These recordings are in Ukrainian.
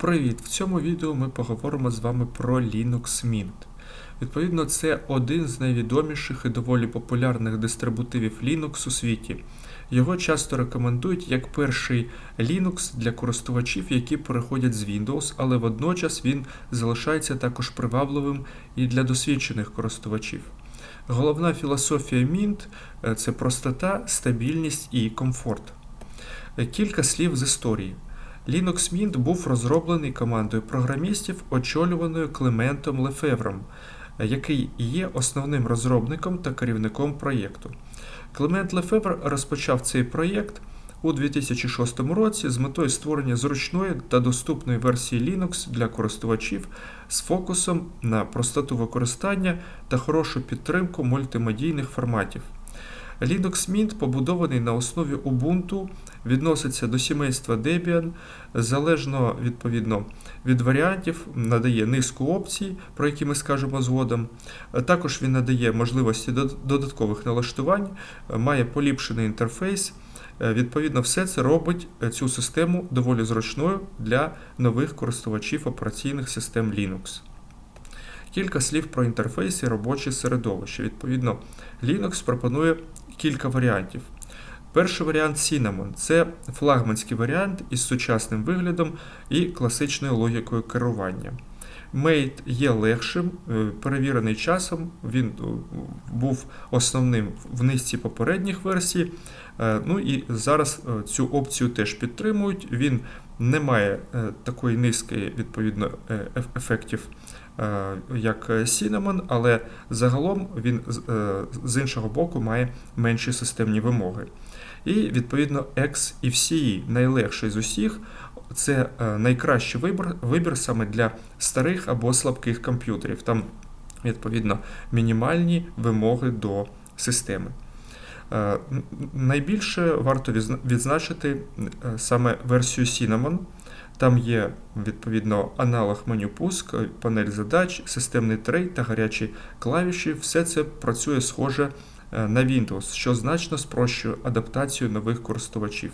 Привіт! В цьому відео ми поговоримо з вами про Linux Mint. Відповідно, це один з найвідоміших і доволі популярних дистрибутивів Linux у світі. Його часто рекомендують як перший Linux для користувачів, які переходять з Windows, але водночас він залишається також привабливим і для досвідчених користувачів. Головна філософія Mint – це простота, стабільність і комфорт. Кілька слів з історії. Linux Mint був розроблений командою програмістів, очолюваною Клементом Лефевром, який є основним розробником та керівником проєкту. Клемент Лефевр розпочав цей проєкт у 2006 році з метою створення зручної та доступної версії Linux для користувачів з фокусом на простоту використання та хорошу підтримку мультимедійних форматів. Linux Mint побудований на основі Ubuntu, відноситься до сімейства Debian, залежно відповідно від варіантів, надає низку опцій, про які ми скажемо згодом. Також він надає можливості додаткових налаштувань, має поліпшений інтерфейс. Відповідно, все це робить цю систему доволі зручною для нових користувачів операційних систем Linux. Кілька слів про інтерфейс і робоче середовище. Відповідно, Linux пропонує кілька варіантів. Перший варіант Cinnamon це флагманський варіант із сучасним виглядом і класичною логікою керування. Mate є легшим, е, перевірений часом, він е, був основним в низці попередніх версій. Е, ну і зараз цю опцію теж підтримують. Він не має такої низки відповідно ефектів як Cinnamon, але загалом він е, з іншого боку має менші системні вимоги. І відповідно X і VCE найлегший з усіх. Це е, найкращий вибір вибір саме для старих або слабких комп'ютерів. Там, відповідно, мінімальні вимоги до системи. Найбільше варто відзначити саме версію Cinnamon. Там є відповідно аналог меню пуск, панель задач, системний трей та гарячі клавіші. Все це працює схоже е, на Windows, що значно спрощує адаптацію нових користувачів.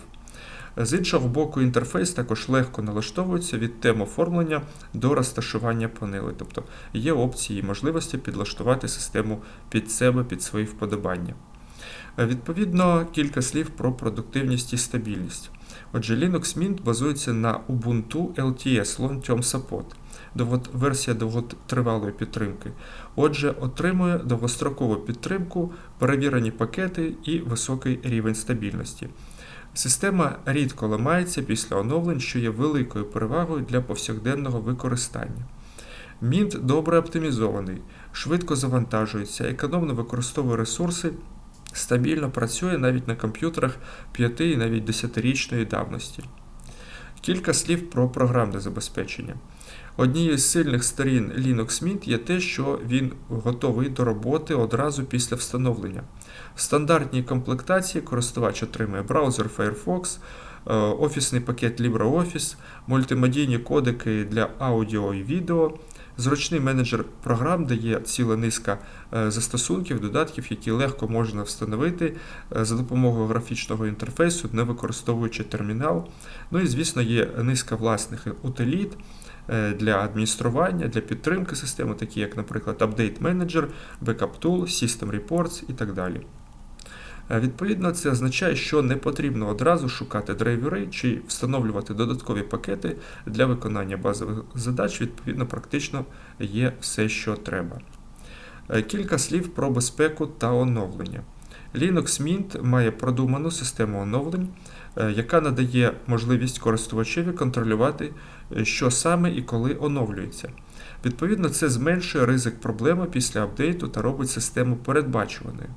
З іншого боку, інтерфейс також легко налаштовується від тем оформлення до розташування панелей, тобто є опції і можливості підлаштувати систему під себе, під свої вподобання. Е, відповідно, кілька слів про продуктивність і стабільність. Отже, Linux Mint базується на Ubuntu LTS Long Term Support, версія довготривалої підтримки. Отже, отримує довгострокову підтримку, перевірені пакети і високий рівень стабільності. Система рідко ламається після оновлень, що є великою перевагою для повсякденного використання. Mint добре оптимізований, швидко завантажується, економно використовує ресурси стабільно працює навіть на комп'ютерах 5 і навіть 10-річної давності. Кілька слів про програмне забезпечення. Однією з сильних сторін Linux Mint є те, що він готовий до роботи одразу після встановлення. В стандартній комплектації користувач отримує браузер Firefox, е, офісний пакет LibreOffice, мультимедійні кодеки для аудіо і відео, Зручний менеджер програм дає ціла низка е, застосунків, додатків, які легко можна встановити е, за допомогою графічного інтерфейсу, не використовуючи термінал. Ну і, звісно, є низка власних утиліт е, для адміністрування, для підтримки системи, такі як, наприклад, Update Manager, Backup Tool, System Reports і так далі. Е, відповідно, це означає, що не потрібно одразу шукати драйвери чи встановлювати додаткові пакети для виконання базових задач, відповідно, практично є все, що треба. Е, кілька слів про безпеку та оновлення. Linux Mint має продуману систему оновлень, е, яка надає можливість користувачеві контролювати, що саме і коли оновлюється. Відповідно, це зменшує ризик проблеми після апдейту та робить систему передбачуваною.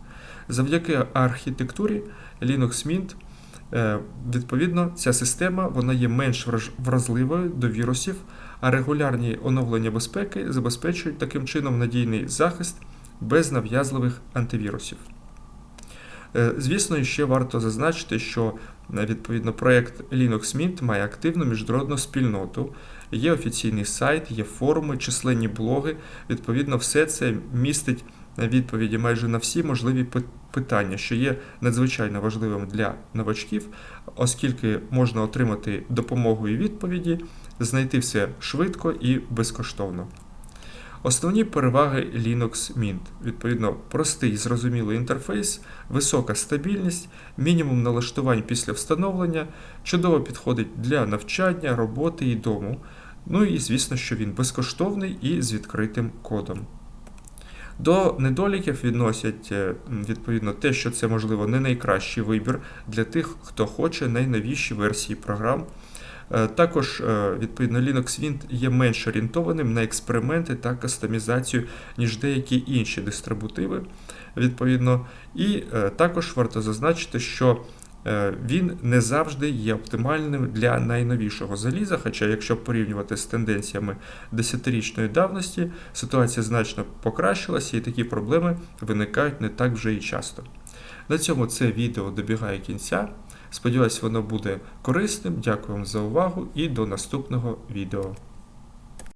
Завдяки архітектурі Linux Mint, е, відповідно, ця система вона є менш вразливою до вірусів, а регулярні оновлення безпеки забезпечують таким чином надійний захист без нав'язливих антивірусів. Е, звісно, ще варто зазначити, що е, відповідно проєкт Linux Mint має активну міжнародну спільноту, є офіційний сайт, є форуми, численні блоги. Відповідно, все це містить відповіді майже на всі можливі питання, що є надзвичайно важливим для новачків, оскільки можна отримати допомогу і відповіді знайти все швидко і безкоштовно. Основні переваги Linux Mint. Відповідно, простий зрозумілий інтерфейс, висока стабільність, мінімум налаштувань після встановлення, чудово підходить для навчання, роботи і дому. Ну і звісно, що він безкоштовний і з відкритим кодом. До недоліків відносять е, відповідно те, що це можливо не найкращий вибір для тих, хто хоче найновіші версії програм. Е, Також, е, відповідно, Linux Mint є менш орієнтованим на експерименти та кастомізацію, ніж деякі інші дистрибутиви. Відповідно, і е, також варто зазначити, що він не завжди є оптимальним для найновішого заліза. Хоча, якщо порівнювати з тенденціями 10-річної давності, ситуація значно покращилася і такі проблеми виникають не так вже і часто. На цьому це відео добігає кінця. Сподіваюсь, воно буде корисним. Дякую вам за увагу і до наступного відео.